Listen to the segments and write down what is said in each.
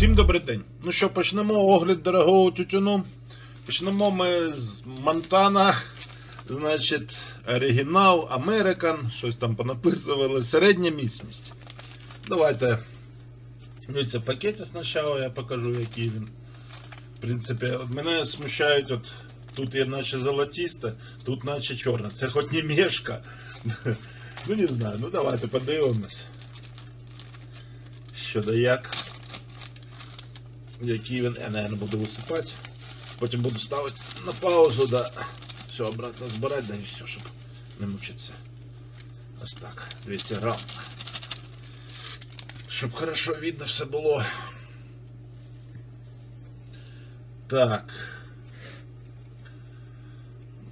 Всім добрий день. Ну що, почнемо огляд дорогого тютюну. Почнемо ми з Монтана. Значить, оригінал, Американ, щось там понаписували. Середня міцність. Давайте. Дивіться, пакеті спочатку я покажу, який він. В принципі, мене смущають, от тут є наче золотісте, тут наче чорне. Це хоч не мешка. Ну не знаю, ну давайте подивимось. Що да як. Який він, я, наверное, буду висипати. Потім буду ставити на паузу, да. Все, обратно збирати, да і все, щоб не мучитися. Ось так, 200 грам. Щоб хорошо видно все було. Так.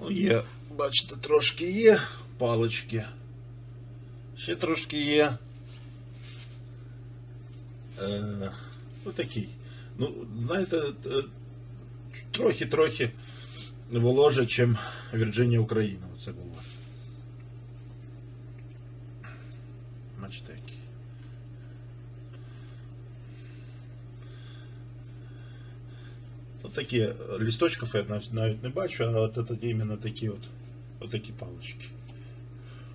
Ну, є, бачите, трошки є палички. Ще трошки є. Е, ну такий. Ну, знаєте, е, трохи-трохи воложе, чим Вірджинія Україна. Оце було. Бачите, який. Такі е, лісточків я навіть, не бачу, а от це іменно такі от, от такі палички.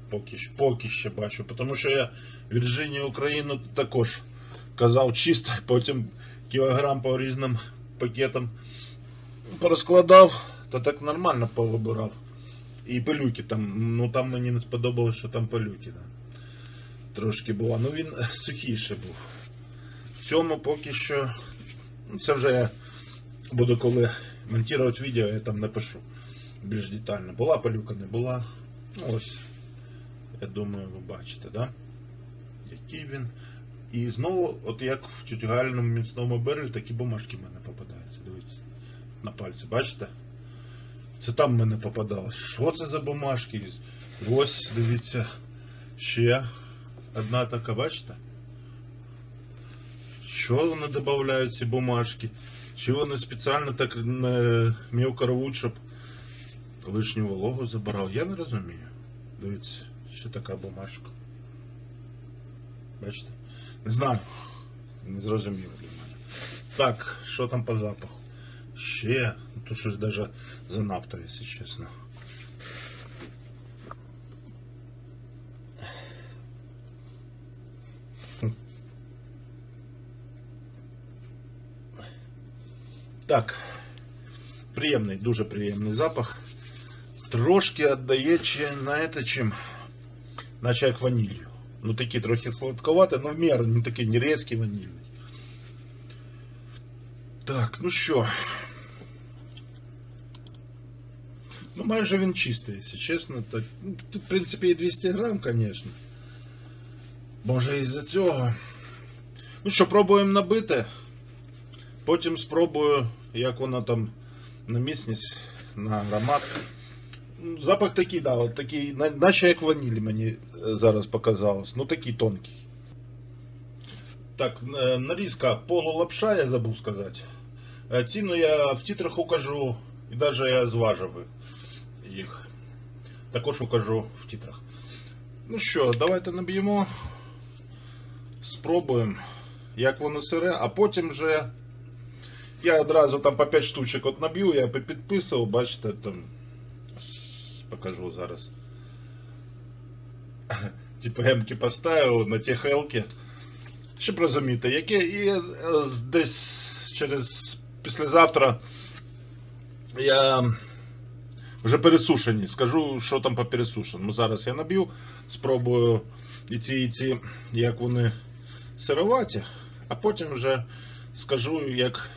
Поки, поки ще бачу. Тому що я Вірджинію Україну також казав чисто, потім кілограм по різним пакетам порозкладав, та так нормально повибирав. І пилюки там, ну там мені не сподобалось, що там пилюки. Да. Трошки було. Ну він сухіший був. В цьому поки що. ну, Це вже я буду коли монтувати відео, я там напишу більш детально. Була пилюка, не була. Ну ось. Я думаю, ви бачите, да? Який він. І знову, от як в тютюгальному міцному берлі, такі бумажки в мене попадаються. Дивіться. На пальці, бачите? Це там в мене попадалось. Що це за бумажки? Ось, дивіться. Ще одна така, бачите? Що вони додають ці бумажки? Чи вони спеціально так мілко рвуть, щоб лишню вологу забирав? Я не розумію. Дивіться, ще така бумажка. Бачите? Не знаю. Не зрозуміло для мене. Так, що там по запаху? Ще, ну, тут щось даже занадто, якщо чесно. Хм. Так. Приємний, дуже приємний запах. Трошки віддає чи на це чим, наче як ванілью. Ну такий трохи сладковатий, але в міру, не такий не різкий ванільний. Так, ну що. Ну, майже він чистий, якщо чесно. Так, ну, тут, в принципі, і 200 грам, звісно. Може із-за цього. Ну що, пробуємо набити. Потім спробую, як воно там на міцність, на аромат. Запах такий, да, от такий, наче як ваніль мені е, зараз показалось. Ну такий тонкий. Так, е, нарізка полулапша, я забув сказати. Е, Ціну я в титрах укажу, і навіть я зважив їх. Також укажу в титрах. Ну що, давайте наб'ємо. Спробуємо, як воно сире, а потім вже я одразу там по 5 штучок от наб'ю, я підписував, бачите, там покажу зараз. Типу гемки поставив на ті хелки. Щоб розуміти, яке і е, десь через післязавтра я вже пересушені. Скажу, що там по пересушеному. Зараз я наб'ю, спробую і ці, і ці, як вони сироваті, а потім вже скажу, як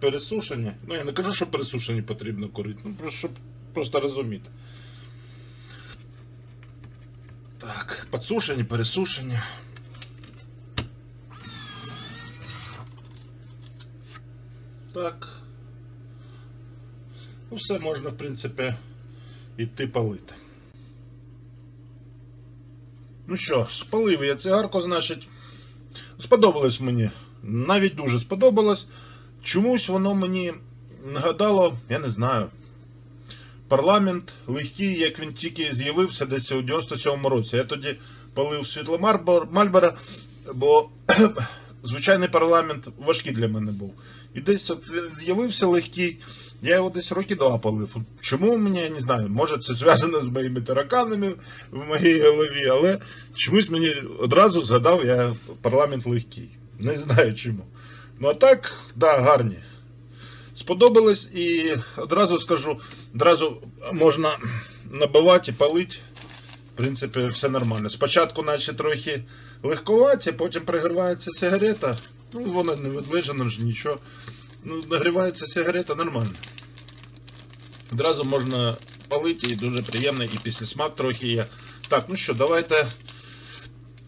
пересушені. Ну, я не кажу, що пересушені потрібно курити, ну просто щоб просто розуміти. Так, підсушені, пересушені. Так. Ну, все можна, в принципі, іти палити. Ну що, спалив я цигарку, значить. Сподобалось мені. Навіть дуже сподобалось. Чомусь воно мені нагадало, я не знаю. Парламент легкий, як він тільки з'явився десь у 97-му році. Я тоді палив світло Мальбора, бо звичайний парламент важкий для мене був. І десь от він з'явився легкий, я його десь роки два палив. Чому мені, я не знаю, може це зв'язано з моїми тараканами в моїй голові, але чомусь мені одразу згадав я парламент легкий. Не знаю чому. Ну а так, да, гарні. Сподобалось і одразу скажу, одразу можна набивати і палити. В принципі, все нормально. Спочатку, наче трохи легковаті, потім пригрівається сигарета. Ну, воно не відлежено ж нічого. Ну, нагрівається сигарета нормально. Одразу можна палити і дуже приємно, і після смак трохи є. Так, ну що, давайте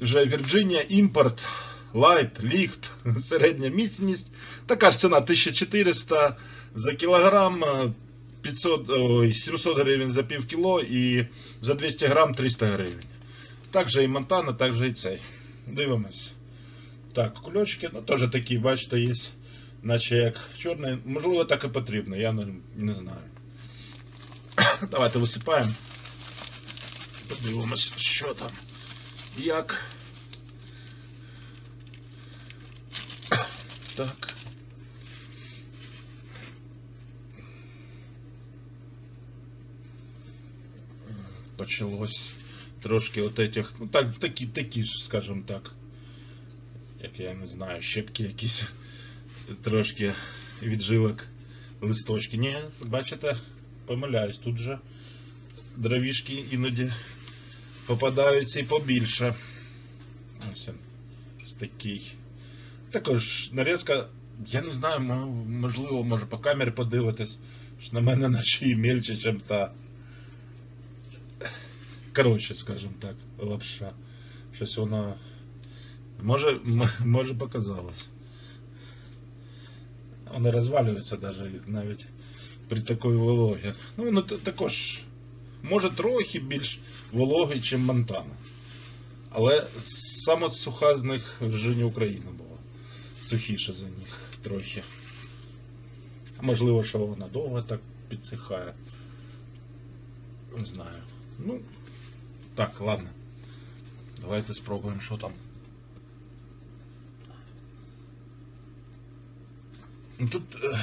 вже Virginia імпорт, лайт, ліхт, середня міцність. Така ж ціна 1400 за кілограм, е, 500, ой, 700 гривень за пів кіло і за 200 грам 300 гривень. Так і Монтана, так же і цей. Дивимось. Так, кульочки, ну теж такі, бачите, є. Наче як чорний. Можливо, так і потрібно, я не, не знаю. Давайте висипаємо. Подивимось, що там. Як. Так. Почалось трошки от этих, ну так, такі, такі ж, скажімо так. Як я не знаю, щепки якісь трошки від жилок листочки. Ні, бачите, помиляюсь, тут же дровішки іноді попадаються і побільше. Ось він, ось такий. Також нарізка, я не знаю, можливо, може по камері подивитись, що на мене наче і мельче, ніж та. Коротше, скажімо так, лапша. Щось воно. Може, може показалось. Вони розвалюються навіть, навіть при такій вологі. Ну, воно також може трохи більш вологий, ніж Монтана. Але саме суха з них Virginia Україна була. Сухіше за них трохи. Можливо, що вона довго так підсихає. Не знаю. Ну, так, ладно. Давайте спробуємо, що там. Ну, Тут е,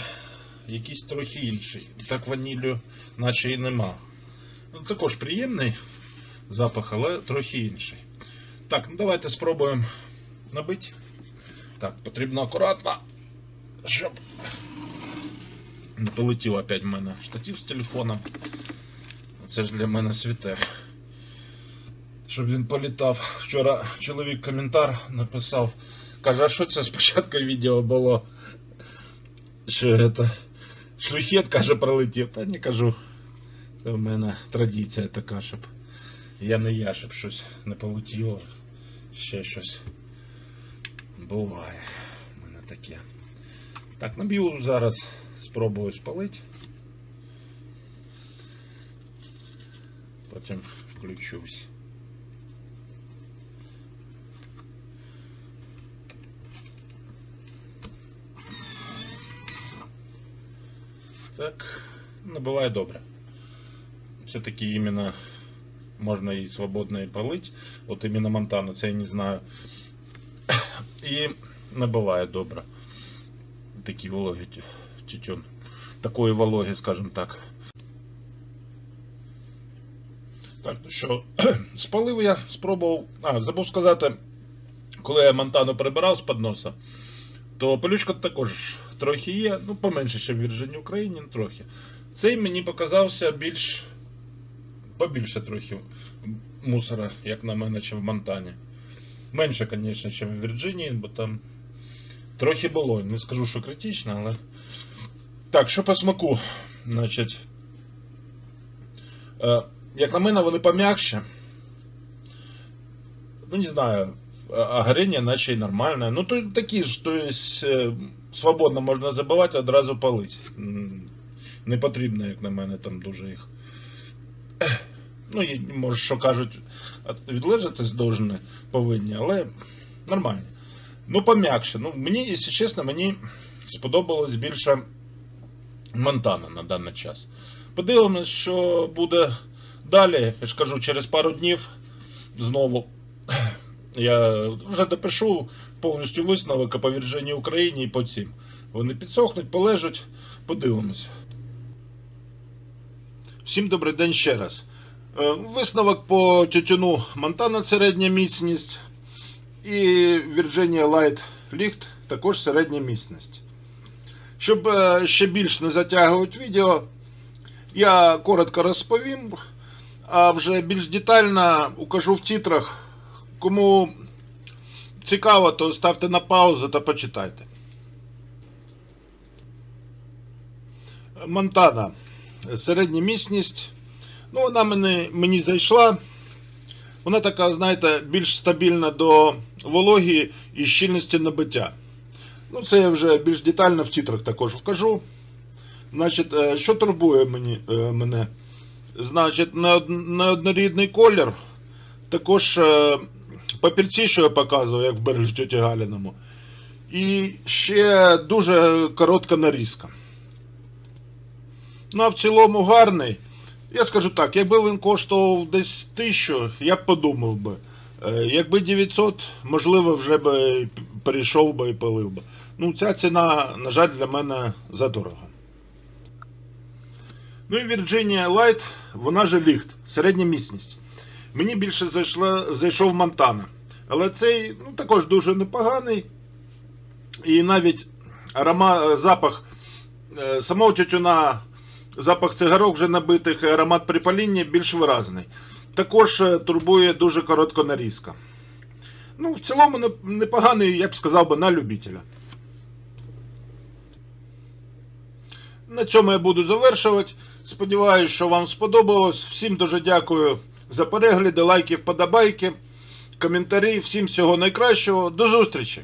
якийсь трохи інший. Так ваніллю наче і нема. Ну, також приємний запах, але трохи інший. Так, ну давайте спробуємо набити. Так, потрібно акуратно, щоб не полетів опять в мене штатив з телефоном. Це ж для мене святе. Щоб він політав. Вчора чоловік коментар написав. Каже, а що це спочатку відео було? Що це? Шлюхет, каже, пролетів. Та не кажу. Це в мене традиція така, щоб я не я, щоб щось не полетіло. Ще щось. Буває. У мене таке. Так, наб'ю зараз, спробую спалити. Потім включусь. Так, ну буває добре. Все-таки іменно можна і свободно і палить. От іменно Монтана, це я не знаю. І не буває добре. Такі вологі тютюн. Такої вологи, скажімо так. Так, ну що, спалив я, спробував. А, забув сказати, коли я Монтану прибирав з подноса, то пилючка також трохи є, ну поменше, ніж в Вірджині Україні, ну трохи. Цей мені показався більш побільше трохи мусора, як на мене, чи в Монтані. Менше, звісно, ніж в Вірджинії, бо там трохи було. Не скажу, що критично, але. Так, що по смаку? Значить. Е, як на мене, вони пом'якше. Ну, не знаю. а- горіння наче й нормальне. Ну, то такі ж, то есть, е, свободно можна забивати, одразу палити. М, Не потрібно, як на мене, там дуже їх. Ну, може, що кажуть, відлежатись должны, повинні, але нормально. Ну, пом'якше. Ну, мені, якщо чесно, мені сподобалось більше Монтана на даний час. Подивимось, що буде далі. Я ж кажу, через пару днів знову Я вже допишу повністю висновок по Вірджинії Україні і по цим. Вони підсохнуть, полежать, подивимось. Всім добрий день ще раз. Е, Висновок по тютюну Монтана середня міцність і Virginia Light Licht також середня міцність. Щоб е, ще більш не затягувати відео, я коротко розповім, а вже більш детально укажу в титрах. Кому цікаво, то ставте на паузу та почитайте. Монтана. Середня міцність. Ну, вона мені, мені зайшла. Вона така, знаєте, більш стабільна до вологі і щільності набиття. Ну, це я вже більш детально в титрах також вкажу. Значить, е, що турбує мені, е, мене? Значить, неоднорідний колір. Також е, папірці, що я показував, як в Берлі в тьоті Галіному. І ще дуже коротка нарізка. Ну, а в цілому гарний. Я скажу так, якби він коштував десь тисячу, я б подумав би. Е, Якби 900, можливо, вже би перейшов би і пилив би. Ну, ця ціна, на жаль, для мене задорога. Ну і Virginia Light, вона же ліхт, середня міцність. Мені більше зайшла, зайшов Монтана. Але цей ну, також дуже непоганий. І навіть арома, запах е, самого тютюна, запах цигарок вже набитих, аромат при палінні більш виразний. Також е, турбує дуже коротка нарізка. Ну, в цілому непоганий, я б сказав би, на любителя. На цьому я буду завершувати. Сподіваюсь, що вам сподобалось. Всім дуже дякую за перегляди, лайки, вподобайки, коментарі. Всім всього найкращого. До зустрічі!